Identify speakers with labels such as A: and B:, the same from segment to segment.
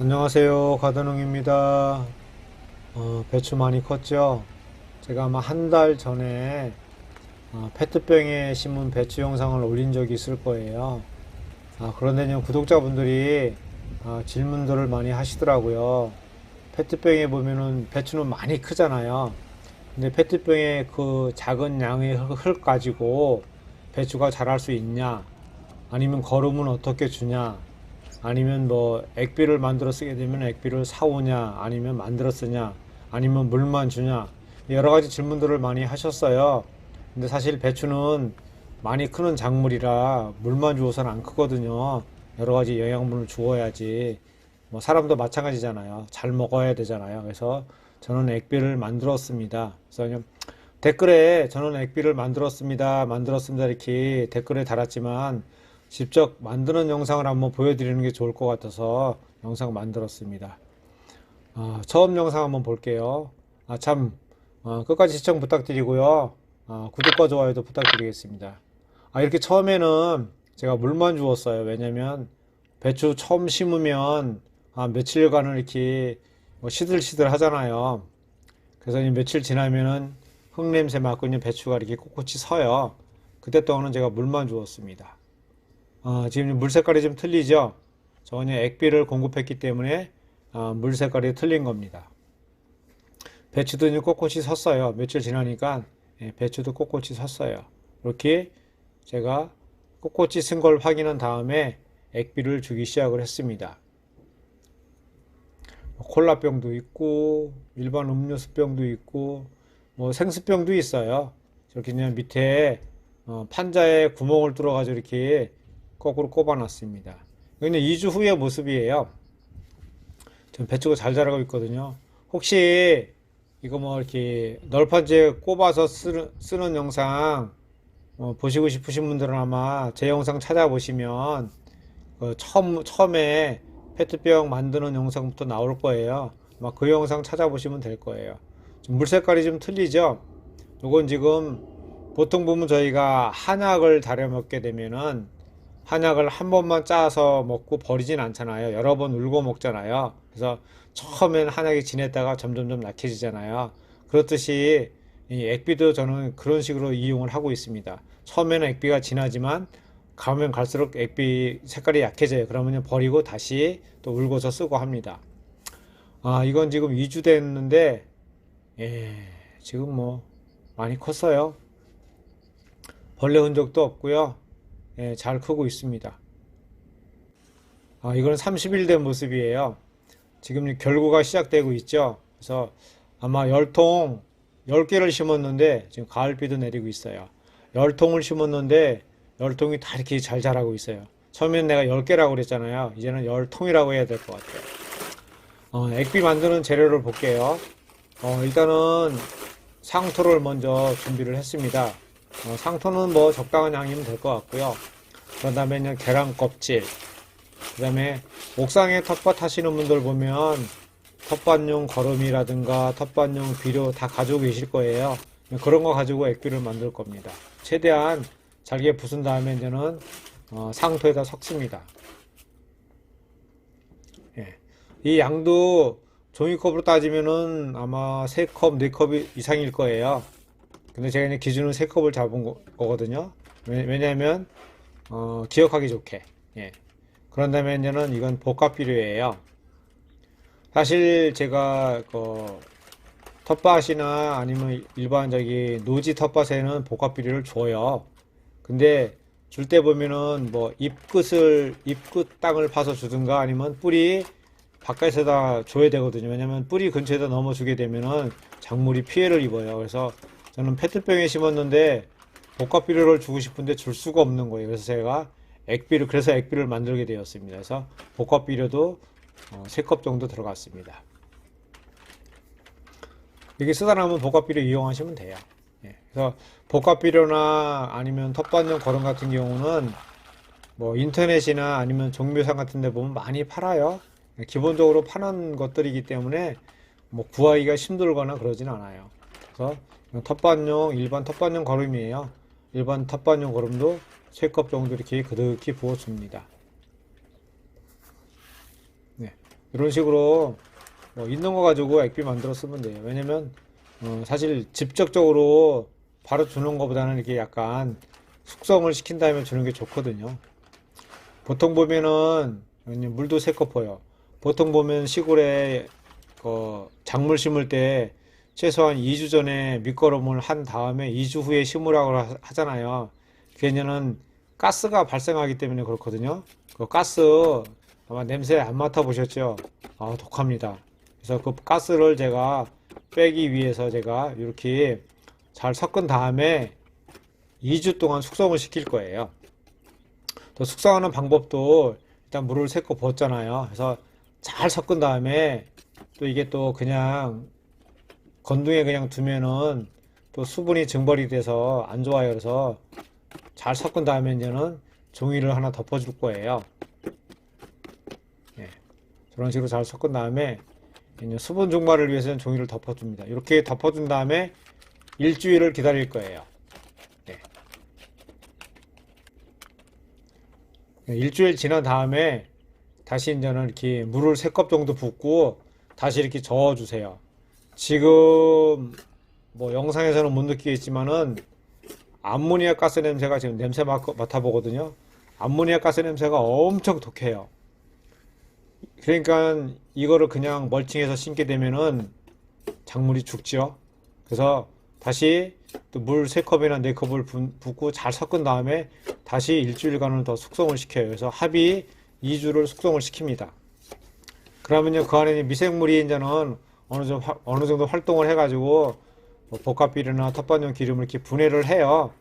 A: 안녕하세요. 가드농입니다. 어, 배추 많이 컸죠? 제가 아마 한 달 전에 어, 페트병에 심은 배추 영상을 올린 적이 있을 거예요. 아, 그런데 구독자분들이 아, 질문들을 많이 하시더라고요. 페트병에 보면은 배추는 많이 크잖아요. 근데 페트병에 그 작은 양의 흙, 흙 가지고 배추가 자랄 수 있냐? 아니면 거름은 어떻게 주냐? 아니면 뭐 액비를 만들어 쓰게 되면 액비를 사오냐 아니면 만들어 쓰냐 아니면 물만 주냐 여러 가지 질문들을 많이 하셨어요. 근데 사실 배추는 많이 크는 작물이라 물만 주어서는 안 크거든요. 여러 가지 영양분을 주어야지. 뭐 사람도 마찬가지잖아요. 잘 먹어야 되잖아요. 그래서 저는 액비를 만들었습니다. 그래서 댓글에 저는 액비를 만들었습니다. 만들었습니다. 이렇게 댓글에 달았지만 직접 만드는 영상을 한번 보여드리는 게 좋을 것 같아서 영상 만들었습니다. 아, 처음 영상 한번 볼게요. 아, 참, 어, 끝까지 시청 부탁드리고요. 아, 구독과 좋아요도 부탁드리겠습니다. 아, 이렇게 처음에는 제가 물만 주었어요. 왜냐면 배추 처음 심으면 아, 며칠간은 이렇게 뭐 시들시들 하잖아요. 그래서 며칠 지나면은 흙냄새 맡고 있는 배추가 이렇게 꼿꼿이 서요. 그때 동안은 제가 물만 주었습니다. 어, 지금 물 색깔이 좀 틀리죠? 저는 액비를 공급했기 때문에 어, 물 색깔이 틀린 겁니다. 배추도 이제 꼿꼿이 섰어요. 며칠 지나니까 예, 배추도 꼿꼿이 섰어요. 이렇게 제가 꼿꼿이 쓴 걸 확인한 다음에 액비를 주기 시작을 했습니다. 뭐 콜라병도 있고 일반 음료수병도 있고 뭐 생수병도 있어요. 이렇게 그냥 밑에 어, 판자에 구멍을 뚫어가지고 이렇게 거꾸로 꼽아놨습니다. 이거는 2주 후의 모습이에요. 지금 배추가 잘 자라고 있거든요. 혹시 이거 뭐 이렇게 널판지에 꼽아서 쓰는, 쓰는 영상 어, 보시고 싶으신 분들은 아마 제 영상 찾아보시면 그 처음 처음에 페트병 만드는 영상부터 나올 거예요. 아마 그 영상 찾아보시면 될 거예요. 물 색깔이 좀 틀리죠? 이건 지금 보통 보면 저희가 한약을 다려 먹게 되면은 한약을 한 번만 짜서 먹고 버리진 않잖아요. 여러 번 울고 먹잖아요. 그래서 처음엔 한약이 지냈다가 점점점 약해지잖아요. 그렇듯이 이 액비도 저는 그런 식으로 이용을 하고 있습니다. 처음에는 액비가 진하지만 가면 갈수록 액비 색깔이 약해져요. 그러면 버리고 다시 또 울고서 쓰고 합니다. 아, 이건 지금 2주 됐는데, 예, 지금 뭐, 많이 컸어요. 벌레 흔적도 없고요. 예, 잘 크고 있습니다. 아, 이거는 30일 된 모습이에요. 지금 결구가 시작되고 있죠. 그래서 아마 열통 10개를 심었는데 지금 가을비도 내리고 있어요. 열통을 심었는데 열통이 다 이렇게 잘 자라고 있어요. 처음엔 내가 10개라고 그랬잖아요. 이제는 열통이라고 해야 될 것 같아요. 어, 액비 만드는 재료를 볼게요. 어, 일단은 상토를 먼저 준비를 했습니다. 어, 상토는 뭐 적당한 양이면 될 것 같고요. 그 다음에 는 계란 껍질, 그 다음에 옥상에 텃밭 하시는 분들 보면 텃밭용 거름이라든가 텃밭용 비료 다 가지고 계실 거예요. 그런 거 가지고 액비를 만들 겁니다. 최대한 잘게 부순 다음에 이제는 어, 상토에다 섞습니다. 예. 이 양도 종이컵으로 따지면은 아마 3컵, 4컵 이상일 거예요. 근데 제가 이제 기준은 3컵을 잡은 거, 거거든요. 왜, 냐면 어, 기억하기 좋게. 예. 그런 다음에 이제는 이건 복합 비료예요. 사실 제가 그 텃밭이나 아니면 일반적인 노지 텃밭에는 복합 비료를 줘요. 근데 줄 때 보면은 뭐 잎끝을 잎끝 땅을 파서 주든가 아니면 뿌리 바깥에다 줘야 되거든요. 왜냐면 뿌리 근처에다 넘어 주게 되면은 작물이 피해를 입어요. 그래서 저는 페트병에 심었는데 복합 비료를 주고 싶은데 줄 수가 없는 거예요. 그래서 제가 액비를 그래서 액비를 만들게 되었습니다. 그래서 복합 비료도 어, 3컵 정도 들어갔습니다. 이게 쓰다 남은 복합 비료 이용하시면 돼요. 예, 그래서 복합 비료나 아니면 텃밭용 거름 같은 경우는 뭐 인터넷이나 아니면 종묘상 같은 데 보면 많이 팔아요. 예, 기본적으로 파는 것들이기 때문에 뭐 구하기가 힘들거나 그러진 않아요. 그래서 텃밭용 일반 텃밭용 거름이에요. 일반 텃밭용 거름도 3컵 정도 이렇게 그득히 부어줍니다. 네. 이런 식으로 뭐 있는 거 가지고 액비 만들어 쓰면 돼요. 왜냐면 어, 사실 직접적으로 바로 주는 것보다는 이렇게 약간 숙성을 시킨 다음에 주는 게 좋거든요. 보통 보면은 물도 새거퍼요. 보통 보면 시골에 그 작물 심을 때 최소한 2주 전에 밑거름을 한 다음에 2주 후에 심으라고 하- 하잖아요. 걔네는 가스가 발생하기 때문에 그렇거든요. 그 가스 아마 냄새 안 맡아보셨죠? 아, 독합니다. 그래서 그 가스를 제가 빼기 위해서 제가 이렇게 잘 섞은 다음에 2주 동안 숙성을 시킬 거예요. 또 숙성하는 방법도 일단 물을 세고 붓잖아요. 그래서 잘 섞은 다음에 또 이게 또 그냥 건둥에 그냥 두면은 또 수분이 증발이 돼서 안 좋아요. 그래서 잘 섞은 다음에 이제는 종이를 하나 덮어줄 거예요. 예. 저런 식으로 잘 섞은 다음에 수분 증발을 위해서는 종이를 덮어줍니다. 이렇게 덮어준 다음에 일주일을 기다릴 거예요. 예. 예, 일주일 지난 다음에 다시 이제는 이렇게 물을 세컵 정도 붓고 다시 이렇게 저어주세요. 지금 뭐 영상에서는 못 느끼겠지만은 암모니아 가스 냄새가 지금 냄새 맡, 맡아 보거든요. 암모니아 가스 냄새가 엄청 독해요. 그러니까 이거를 그냥 멀칭해서 심게 되면은 작물이 죽죠. 그래서 다시 또물세 컵이나 네 컵을 붓고 잘 섞은 다음에 다시 일주일간을 더 숙성을 시켜요. 그래서 합이 2주를 숙성을 시킵니다. 그러면요 그 안에 미생물이 이제는 어느 정도, 화- 어느 정도 활동을 해가지고 뭐 복합비료나 텃밭용 기름을 이렇게 분해를 해요.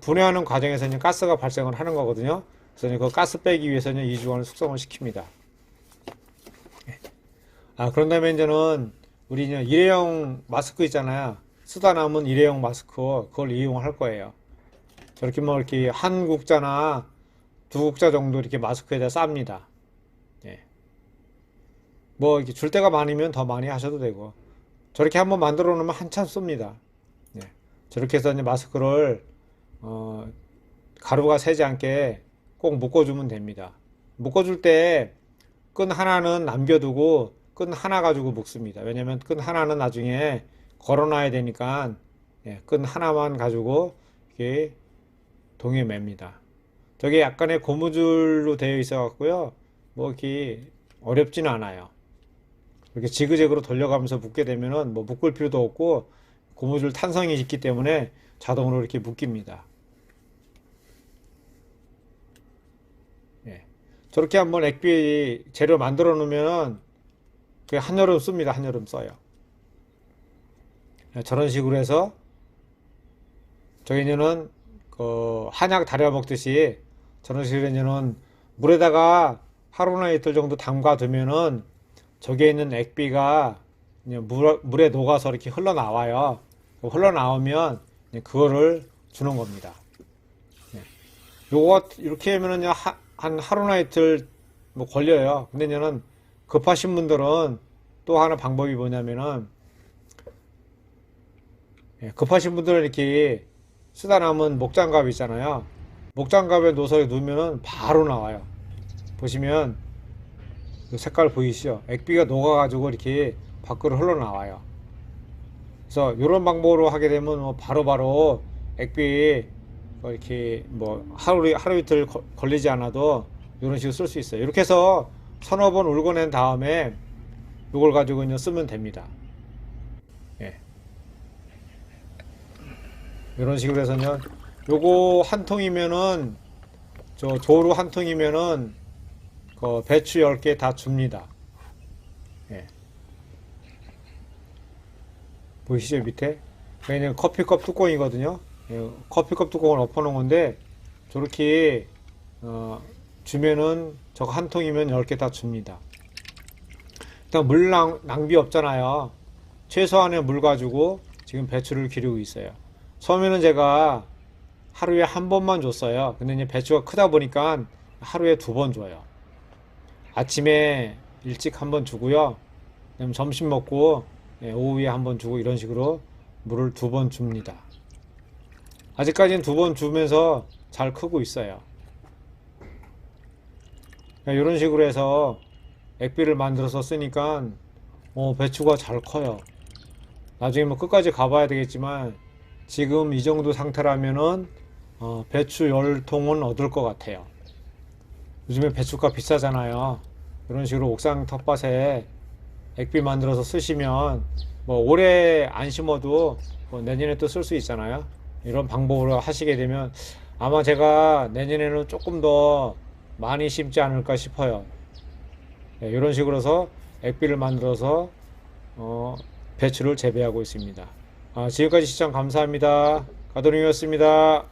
A: 분해하는 과정에서는 가스가 발생을 하는 거거든요. 그래서 그 가스 빼기 위해서는 2주간을 숙성을 시킵니다. 아, 그런 다음에 이제는 우리 이제 일회용 마스크 있잖아요. 쓰다 남은 일회용 마스크 그걸 이용할 거예요. 저렇게 뭐 이렇게 한 국자나 두 국자 정도 이렇게 마스크에다 쌉니다. 예. 뭐 이렇게 줄 때가 많으면 더 많이 하셔도 되고 저렇게 한번 만들어 놓으면 한참 씁니다. 예. 저렇게 해서 이제 마스크를 어, 가루가 새지 않게 꼭 묶어주면 됩니다. 묶어줄 때 끈 하나는 남겨두고 끈 하나 가지고 묶습니다. 왜냐면 끈 하나는 나중에 걸어놔야 되니까 예, 끈 하나만 가지고 이렇게 동에 맵니다. 저게 약간의 고무줄로 되어 있어 갖고요. 뭐 이렇게 어렵지는 않아요. 이렇게 지그재그로 돌려가면서 묶게 되면은 뭐 묶을 필요도 없고 고무줄 탄성이 있기 때문에 자동으로 이렇게 묶입니다. 예. 저렇게 한번 액비 재료 만들어 놓으면은 그 한여름 씁니다. 한여름 써요. 예, 저런 식으로 해서 저희는 그 한약 달여 먹듯이 저런 식으로 이제는 물에다가 하루나 이틀 정도 담가 두면은 저기에 있는 액비가 물, 물에 녹아서 이렇게 흘러나와요. 흘러나오면 그거를 주는 겁니다. 예. 요거 이렇게 하면은 하- 한 하루나 이틀 뭐 걸려요. 근데 이제는 급하신 분들은 또 하나 방법이 뭐냐면은 예, 급하신 분들은 이렇게 쓰다 남은 목장갑 있잖아요. 목장갑에 넣어서 놓으면은 바로 나와요. 보시면 그 색깔 보이시죠? 액비가 녹아가지고 이렇게 밖으로 흘러나와요. 그래서 이런 방법으로 하게 되면 뭐 바로바로 액비 뭐 이렇게 뭐 하루 하루 이틀 거- 걸리지 않아도 이런 식으로 쓸 수 있어요. 이렇게 해서 서너 번 울고낸 다음에 이걸 가지고 이제 쓰면 됩니다. 예. 이런 식으로 해서요. 요거 한 통이면은 저 조루 한 통이면은 그 배추 10개 다 줍니다. 예. 보이시죠 밑에? 그냥 커피컵 뚜껑이거든요. 예, 커피컵 뚜껑을 엎어놓은 건데 저렇게 어, 주면은 저거 한 통이면 10개 다 줍니다. 일단 물 낭, 낭비 없잖아요. 최소한의 물 가지고 지금 배추를 기르고 있어요. 처음에는 제가 하루에 한 번만 줬어요. 근데 이제 배추가 크다 보니까 하루에 두 번 줘요. 아침에 일찍 한번 주고요. 그다음 점심 먹고 예, 오후에 한번 주고 이런 식으로 물을 두 번 줍니다. 아직까지는 두 번 주면서 잘 크고 있어요. 이런 식으로 해서 액비를 만들어서 쓰니까 어, 배추가 잘 커요. 나중에 뭐 끝까지 가봐야 되겠지만 지금 이 정도 상태라면은 어, 배추 열통은 얻을 것 같아요. 요즘에 배추가 비싸잖아요. 이런 식으로 옥상 텃밭에 액비 만들어서 쓰시면 뭐 올해 안 심어도 뭐 내년에 또 쓸 수 있잖아요. 이런 방법으로 하시게 되면 아마 제가 내년에는 조금 더 많이 심지 않을까 싶어요. 네, 이런 식으로서 액비를 만들어서 어, 배추를 재배하고 있습니다. 아, 지금까지 시청 감사합니다. 가도님이었습니다.